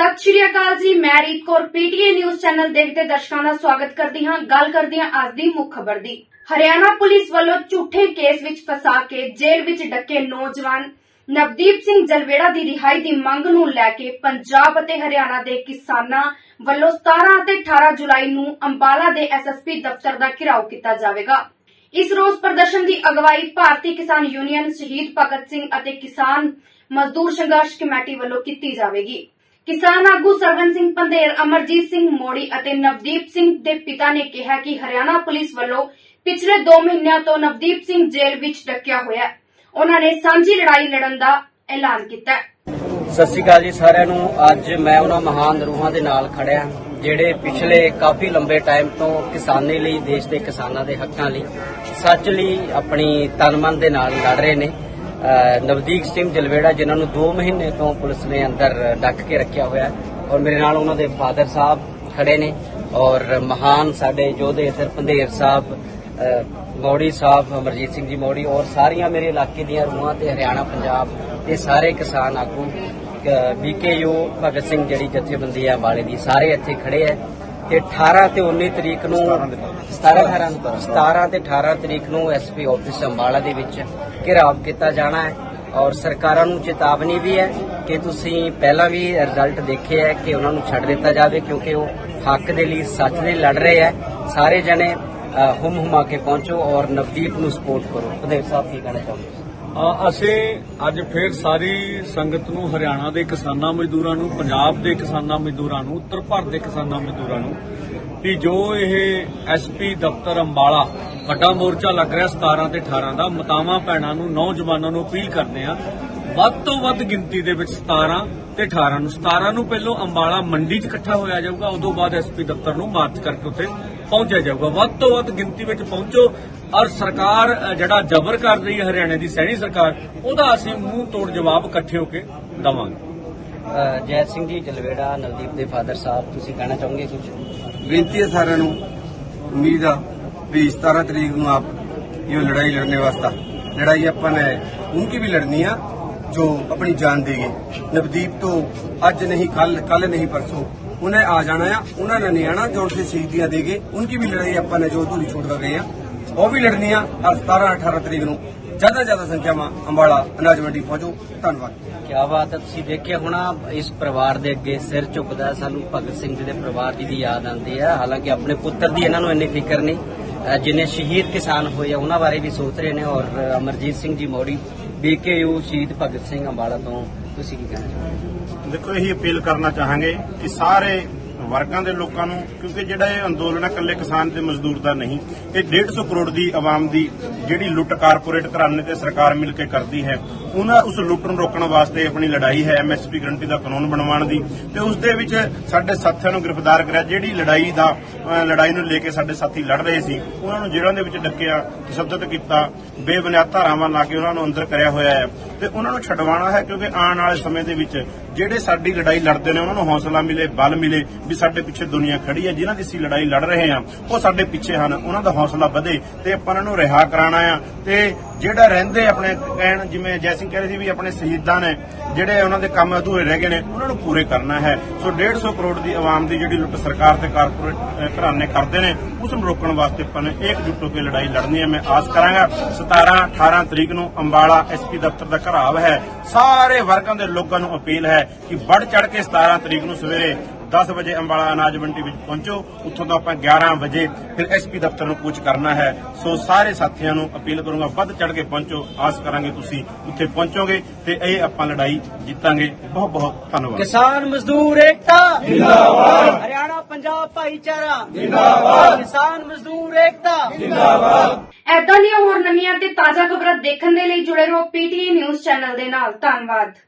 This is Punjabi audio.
ਸਤਿ ਸ਼੍ਰੀ ਅਕਾਲ ਜੀ, ਮੈਂ Reet Kaur, PTA news channel ਦੇਖਦੇ ਦਰਸ਼ਕਾਂ ਦਾ ਸਵਾਗਤ ਕਰਦੀ ਹਾਂ। ਗੱਲ ਕਰਦੀ ਹਾਂ ਅੱਜ ਦੀ ਮੁੱਖ ਖਬਰ ਦੀ। ਹਰਿਆਣਾ ਪੁਲਿਸ ਵੱਲੋਂ ਝੂਠੇ ਕੇਸ ਵਿੱਚ ਫਸਾ ਕੇ ਜੇਲ੍ਹ ਵਿੱਚ ਡੱਕੇ ਨੌਜਵਾਨ ਨਵਦੀਪ ਸਿੰਘ ਜਲਵੇੜਾ ਦੀ ਰਿਹਾਈ ਦੀ ਮੰਗ ਨੂੰ ਲੈ ਕੇ ਪੰਜਾਬ ਅਤੇ ਹਰਿਆਣਾ ਦੇ ਕਿਸਾਨਾਂ ਵੱਲੋਂ 17 ਅਤੇ 18 ਜੁਲਾਈ ਨੂੰ ਅੰਬਾਲਾ ਦੇ ਐਸਐਸਪੀ ਦਫ਼ਤਰ ਦਾ ਘਿਰਾਓ ਕੀਤਾ ਜਾਵੇਗਾ। ਇਸ ਰੋਸ ਪ੍ਰਦਰਸ਼ਨ ਦੀ ਅਗਵਾਈ ਭਾਰਤੀ ਕਿਸਾਨ ਯੂਨੀਅਨ ਸ਼ਹੀਦ ਭਗਤ ਸਿੰਘ ਅਤੇ ਕਿਸਾਨ ਮਜ਼ਦੂਰ ਸੰਘਰਸ਼ ਕਮੇਟੀ ਵੱਲੋਂ ਕੀਤੀ ਜਾਵੇਗੀ। ਕਿਸਾਨ ਆਗੂ ਸਰਵਨ ਸਿੰਘ ਪੰਧੇਰ, ਅਮਰਜੀਤ ਸਿੰਘ ਮੋੜੀ ਅਤੇ ਨਵਦੀਪ ਸਿੰਘ ਦੇ ਪਿਤਾ ਨੇ ਕਿਹਾ ਕਿ ਹਰਿਆਣਾ ਪੁਲਿਸ ਵੱਲੋਂ ਪਿਛਲੇ 2 ਮਹੀਨਿਆਂ ਤੋਂ ਨਵਦੀਪ ਸਿੰਘ ਜੇਲ੍ਹ ਵਿੱਚ ਡੱਕਿਆ ਹੋਇਆ ਹੈ। ਉਹਨਾਂ ਨੇ ਸਾਂਝੀ ਲੜਾਈ ਲੜਨ ਦਾ ਐਲਾਨ ਕੀਤਾ ਹੈ। ਸਤਿ ਸ਼੍ਰੀ ਅਕਾਲ ਜੀ ਸਾਰਿਆਂ ਨੂੰ। ਅੱਜ ਮੈਂ ਉਹਨਾਂ ਮਹਾਨ ਰੂਹਾਂ ਦੇ ਨਾਲ ਖੜਿਆ ਜਿਹੜੇ ਪਿਛਲੇ ਕਾਫੀ ਲੰਬੇ ਟਾਈਮ ਤੋਂ ਕਿਸਾਨੀ ਲਈ, ਦੇਸ਼ ਦੇ ਕਿਸਾਨਾਂ ਦੇ ਹੱਕਾਂ ਲਈ, ਸੱਚ ਲਈ ਆਪਣੀ ਤਨ ਮਨ ਦੇ ਨਾਲ ਲੜ ਰਹੇ ਨੇ। ਨਵਦੀਪ ਸਿੰਘ ਜਲਵੇੜਾ, ਜਿਨ੍ਹਾਂ ਨੂੰ 2 ਮਹੀਨੇ ਤੋਂ ਪੁਲਿਸ ਨੇ ਅੰਦਰ ਡੱਕ ਕੇ ਰੱਖਿਆ ਹੋਇਆ ਹੈ ਔਰ ਮੇਰੇ ਨਾਲ ਉਹਨਾਂ ਦੇ ਫਾਦਰ ਸਾਹਿਬ ਖੜੇ ਨੇ ਔਰ ਮਹਾਨ ਸਾਡੇ ਯੋਧੇ ਇੱਧਰ ਪੰਧੇਰ ਸਾਹਿਬ, ਅਹ, ਮੌੜੀ ਸਾਹਿਬ, ਅਮਰਜੀਤ ਸਿੰਘ ਜੀ ਮੌੜੀ ਔਰ ਸਾਰੀਆਂ ਮੇਰੇ ਇਲਾਕੇ ਦੀਆਂ ਰੂਹਾਂ ਤੇ ਹਰਿਆਣਾ, ਪੰਜਾਬ ਤੇ ਸਾਰੇ ਕਿਸਾਨ ਆਗੂ ਬੀਕੇਯੂ ਭਗਤ ਸਿੰਘ ਜਿਹੜੀ ਜਥੇਬੰਦੀ ਹੈ ਅੰਬਾਲੇ ਦੀ, ਸਾਰੇ ਇੱਥੇ ਖੜੇ ਹੈ। ਤੇ 18 ਤੇ 19 ਤਰੀਕ ਨੂੰ 17 18 17 ਤੇ 18 ਤਰੀਕ ਨੂੰ ਐਸਪੀ ਆਫਿਸ ਅੰਬਾਲਾ ਦੇ ਵਿੱਚ ਘਿਰਾਵ ਕੀਤਾ ਜਾਣਾ ਹੈ ਔਰ ਸਰਕਾਰਾਂ ਨੂੰ ਚੇਤਾਵਨੀ ਵੀ ਹੈ ਕਿ ਤੁਸੀਂ ਪਹਿਲਾਂ ਵੀ ਰਿਜ਼ਲਟ ਦੇਖੇ ਹੈ ਕਿ ਉਹਨਾਂ ਨੂੰ ਛੱਡ ਦਿੱਤਾ ਜਾਵੇ ਕਿਉਂਕਿ ਉਹ ਹੱਕ ਦੇ ਲਈ ਸੱਚ ਦੇ ਲੜ ਰਹੇ ਹੈ। ਸਾਰੇ ਜਣੇ ਹੁਮ ਹੁਮਾ ਕੇ ਪਹੁੰਚੋ ਔਰ ਨਵਦੀਪ ਨੂੰ ਸਪੋਰਟ ਕਰੋ। ਉਦੇਵ ਸਾਹਿਬ ਕੀ ਕਹਿਣਾ ਚਾਹੁੰਦੇ ਅਸੀਂ ਅੱਜ ਫੇਰ ਸਾਰੀ ਸੰਗਤ ਨੂੰ, ਹਰਿਆਣਾ ਦੇ ਕਿਸਾਨਾਂ ਮਜ਼ਦੂਰਾਂ ਨੂੰ, ਪੰਜਾਬ ਦੇ ਕਿਸਾਨਾਂ ਮਜ਼ਦੂਰਾਂ ਨੂੰ, ਉੱਤਰ ਭਾਰਤ ਦੇ ਕਿਸਾਨਾਂ ਮਜ਼ਦੂਰਾਂ ਨੂੰ ਕਿ ਜੋ ਇਹ ਐਸਪੀ ਦਫ਼ਤਰ ਅੰਬਾਲਾ ਵੱਡਾ ਮੋਰਚਾ ਲੱਗ ਰਿਹਾ 17 ਤੇ 18 ਦਾ, ਮਤਾਵਾਂ ਭੈਣਾਂ ਨੂੰ, ਨੌਜਵਾਨਾਂ ਨੂੰ ਅਪੀਲ ਕਰਦੇ ਆ ਵੱਧ ਤੋਂ ਵੱਧ ਗਿਣਤੀ ਦੇ ਵਿੱਚ 17 ਤੇ 18 ਨੂੰ 17 ਨੂੰ ਪਹਿਲੋਂ ਅੰਬਾਲਾ ਮੰਡੀ 'ਚ ਇਕੱਠਾ ਹੋਇਆ ਜਾਊਗਾ, ਉਦੋਂ ਬਾਅਦ ਐਸਪੀ ਦਫ਼ਤਰ ਨੂੰ ਮਾਰਚ ਕਰਕੇ ਉੱਥੇ ਪਹੁੰਚਿਆ ਜਾਊਗਾ। ਵੱਧ ਤੋਂ ਵੱਧ ਗਿਣਤੀ ਵਿੱਚ ਪਹੁੰਚੋ। ਔਰ ਸਰਕਾਰ ਜਿਹੜਾ ਜ਼ਬਰ ਕਰ ਰਹੀ ਹੈ ਹਰਿਆਣੇ ਦੀ ਸੈਣੀ ਸਰਕਾਰ ਉਹਦਾ ਅਸੀਂ ਮੂੰਹ ਤੋੜ ਜਵਾਬ ਇਕੱਠੇ ਹੋ ਕੇ ਦਵਾਂਗੇ। ਅ, ਜੈ ਸਿੰਘ ਜੀ ਜਲਵੇੜਾ ਨਵਦੀਪ ਦੇ ਫਾਦਰ ਸਾਹਿਬ ਤੁਸੀਂ ਕਹਿਣਾ ਚਾਹੋਗੇ ਕੁਝ ਬੇਨਤੀ ਹੈ ਸਾਰਿਆਂ ਨੂੰ ਉਮੀਦ ਆ ਵੀ 17 ਤਰੀਕ ਨੂੰ ਆਪ ਇਹ ਲੜਾਈ ਲੜਨੇ ਵਾਸਤਾ। ਲੜਾਈ ਆਪਾਂ ਨੇ ਉਨਕੀ ਵੀ ਲੜਨੀ ਆ ਜੋ ਆਪਣੀ ਜਾਨ ਦੇਗੇ। ਨਵਦੀਪ ਤੋਂ ਅੱਜ ਨਹੀਂ ਕੱਲ ਕੱਲ ਨਹੀਂ ਪਰਸੋਂ ਉਹਨੇ ਆ ਜਾਣਾ ਆ ਉਹਨਾਂ ਨੇ ਨਹੀਂ ਆਣਾ ਜੋ ਉਸੇ ਸ਼ਹੀਦੀਆਂ ਦੇਗੇ ਉਨਕੀ ਵੀ ਲੜਾਈ ਆਪਾਂ ਨੇ ਜੋ ਧੂਰੀ ਛੋੜ ਗਏ ਆ ਉਹ ਵੀ ਲੜਨੀ ਆ ਔਰ 17 18 ਤਰੀਕ ਨੂੰ ਜ਼ਿਆਦਾ ਜ਼ਿਆਦਾ ਸੰਖਿਆ ਮਾ ਅੰਬਾਲਾ ਅਨਾਜ ਮੰਡੀ ਪਹੁੰਚੋ ਧੰਨਵਾਦ ਕੀ ਬਾਤ ਹੈ ਤੁਸੀਂ ਦੇਖਿਆ ਹੋਣਾ ਇਸ ਪਰਿਵਾਰ ਦੇ ਅੱਗੇ ਸਿਰ ਝੁਕਦਾ ਸਾਨੂੰ ਭਗਤ ਸਿੰਘ ਜੀ ਦੇ ਪਰਿਵਾਰ ਦੀ ਵੀ ਯਾਦ ਆਉਂਦੀ ਹੈ ਹਾਲਾਂਕਿ ਆਪਣੇ ਪੁੱਤਰ ਦੀ ਇਹਨਾਂ ਨੂੰ ਇੰਨੀ ਫਿਕਰ ਨਹੀਂ ਅ, ਜਿਨੇ ਸ਼ਹੀਦ ਕਿਸਾਨ ਹੋਏ ਆ ਉਹਨਾਂ ਬਾਰੇ ਵੀ ਸੋਚ ਰਹੇ ਨੇ ਔਰ ਅਮਰਜੀਤ ਸਿੰਘ ਜੀ ਮੋੜੀ ਬੀਕੇਯੂ ਸ਼ਹੀਦ ਭਗਤ ਸਿੰਘ ਅੰਬਾਲਾ ਤੋਂ ਤੁਸੀਂ ਕੀ ਕਹਿਣਾ ਚਾਹੁੰਦੇ ਦੇਖੋ, ਇਹੀ ਅਪੀਲ ਕਰਨਾ ਚਾਹਾਂਗੇ ਕਿ ਸਾਰੇ ਵਰਗਾਂ ਦੇ ਲੋਕਾਂ ਨੂੰ, ਕਿਉਂਕਿ ਜਿਹੜਾ ਇਹ ਅੰਦੋਲਨ ਹੈ ਇਕੱਲੇ ਕਿਸਾਨ ਤੇ ਮਜ਼ਦੂਰ ਦਾ ਨਹੀਂ, ਇਹ 150 ਕਰੋੜ ਦੀ ਆਵਾਮ ਦੀ ਜਿਹੜੀ ਲੁੱਟ ਕਾਰਪੋਰੇਟ ਘਰਾਣੇ ਤੇ ਸਰਕਾਰ ਮਿਲ ਕੇ ਕਰਦੀ ਹੈ, ਉਹਨਾਂ ਉਸ ਲੁੱਟ ਨੂੰ ਰੋਕਣ ਵਾਸਤੇ ਆਪਣੀ ਲੜਾਈ ਹੈ ਐਮਐਸਪੀ ਗਰੰਟੀ ਦਾ ਕਾਨੂੰਨ ਬਣਵਾਉਣ ਦੀ, ਤੇ ਉਸ ਦੇ ਵਿੱਚ ਸਾਡੇ ਸਾਥੀਆਂ ਨੂੰ ਗ੍ਰਿਫਤਾਰ ਕਰਿਆ, ਜਿਹੜੀ ਲੜਾਈ ਦਾ ਲੜਾਈ ਨੂੰ ਲੈ ਕੇ ਸਾਡੇ ਸਾਥੀ ਲੜ ਰਹੇ ਸੀ, ਉਹਨਾਂ ਨੂੰ ਜੇਲ੍ਹਾਂ ਦੇ ਵਿੱਚ ਡੱਕਿਆ ਤਸ਼ੱਦਦ ਕੀਤਾ, ਬੇਬੁਨਿਆਦ ਧਾਰਾਵਾਂ ਲਾ ਕੇ ਉਹਨਾਂ ਨੂੰ ਅੰਦਰ ਕਰਿਆ ਹੋਇਆ ਹੈ। ਤੇ ਉਹਨਾਂ ਨੂੰ ਛਡਵਾਉਣਾ ਹੈ ਕਿਉਂਕਿ ਆਉਣ ਵਾਲੇ ਸਮੇਂ ਦੇ ਵਿੱਚ ਜਿਹੜੇ ਸਾਡੀ ਲੜਾਈ ਲੜਦੇ ਨੇ ਉਹਨਾਂ ਨੂੰ ਹੌਸਲਾ ਮਿਲੇ, ਬਲ ਮਿਲੇ ਵੀ ਸਾਡੇ ਪਿੱਛੇ ਦੁਨੀਆ ਖੜੀ ਹੈ, ਜਿਨ੍ਹਾਂ ਦੀ ਅਸੀਂ ਲੜਾਈ ਲੜ ਰਹੇ ਹਾਂ, ਉਹ ਸਾਡੇ ਪਿੱਛੇ ਹਨ, ਉਹਨਾਂ ਦਾ ਹੌਸਲਾ ਵਧੇ ਤੇ ਆਪਾਂ ਉਹਨਾਂ ਨੂੰ ਰਿਹਾ ਕਰਾਉਣਾ ਆ। ਤੇ ਜਿਹੜਾ ਰਹਿੰਦੇ ਆਪਣੇ ਕਹਿਣ ਜਿਵੇਂ ਜੈ ਸਿੰਘ ਕਹਿ ਰਹੇ ਸੀ ਵੀ ਆਪਣੇ ਸ਼ਹੀਦਾਂ ਨੇ, ਜਿਹੜੇ ਉਹਨਾਂ ਦੇ ਕੰਮ ਅਧੂਰੇ ਰਹਿ ਗਏ ਨੇ, ਉਹਨਾਂ ਨੂੰ ਪੂਰੇ ਕਰਨਾ ਹੈ। ਸੋ 150 ਕਰੋੜ ਦੀ ਆਵਾਮ ਦੀ ਜਿਹੜੀ ਲੁੱਟ ਸਰਕਾਰ ਤੇ ਕਾਰਪੋਰੇਟ ਘਰਾਣੇ ਕਰਦੇ ਨੇ, ਉਸ ਨੂੰ ਰੋਕਣ ਵਾਸਤੇ ਆਪਾਂ ਨੇ ਇਕਜੁੱਟ ਹੋ ਕੇ ਲੜਾਈ ਲੜਨੀ ਹੈ। ਮੈਂ ਆਸ ਕਰਾਂਗਾ 17 18 ਤਰੀਕ ਨੂੰ ਅੰਬਾਲਾ ਐਸਪੀ ਦਫ਼ਤਰ ਦਾ ਘਰਾਵ ਹੈ। ਸਾਰੇ ਵਰਗਾਂ ਦੇ ਲੋਕਾਂ ਨੂੰ ਅਪੀਲ ਹੈ ਕਿ ਵੱਧ ਚੜ ਕੇ 17 ਤਰੀਕ ਨੂੰ ਸਵੇਰੇ 10 ਵਜੇ ਅੰਬਾਲਾ ਅਨਾਜ ਮੰਡੀ ਵਿੱਚ ਪਹੁੰਚੋ। ਉੱਥੋਂ ਤੋਂ ਆਪਾਂ 11 ਵਜੇ ਫਿਰ ਐਸਪੀ ਦਫ਼ਤਰ ਨੂੰ ਕੂਚ ਕਰਨਾ ਹੈ। ਸੋ ਸਾਰੇ ਸਾਥੀਆਂ ਨੂੰ ਅਪੀਲ ਕਰੂੰਗਾ ਵੱਧ ਚੜ ਕੇ ਪਹੁੰਚੋ। ਆਸ ਕਰਾਂਗੇ ਤੁਸੀਂ ਉੱਥੇ ਪਹੁੰਚੋਗੇ ਤੇ ਇਹ ਆਪਾਂ ਲੜਾਈ ਜਿੱਤਾਂਗੇ। ਬਹੁਤ ਬਹੁਤ ਧੰਨਵਾਦ। ਕਿਸਾਨ ਮਜ਼ਦੂਰ ਏਕਤਾ। ਜਿੰਦਾਬਾਦ। ਹਰਿਆਣਾ ਪੰਜਾਬ ਭਾਈਚਾਰਾ। ਜਿੰਦਾਬਾਦ। ਕਿਸਾਨ ਮਜ਼ਦੂਰ ਏਕਤਾ। ਐਦਾਂ ਦੀਆਂ ਹੋਰ ਨਵੀਆਂ ਤੇ ਤਾਜ਼ਾ ਖਬਰਾਂ ਦੇਖਣ ਦੇ ਲਈ ਜੁੜੇ ਰਹੋ ਪੀਟੀਏ ਨਿਊਜ਼ ਚੈਨਲ ਦੇ ਨਾਲ। ਧੰਨਵਾਦ।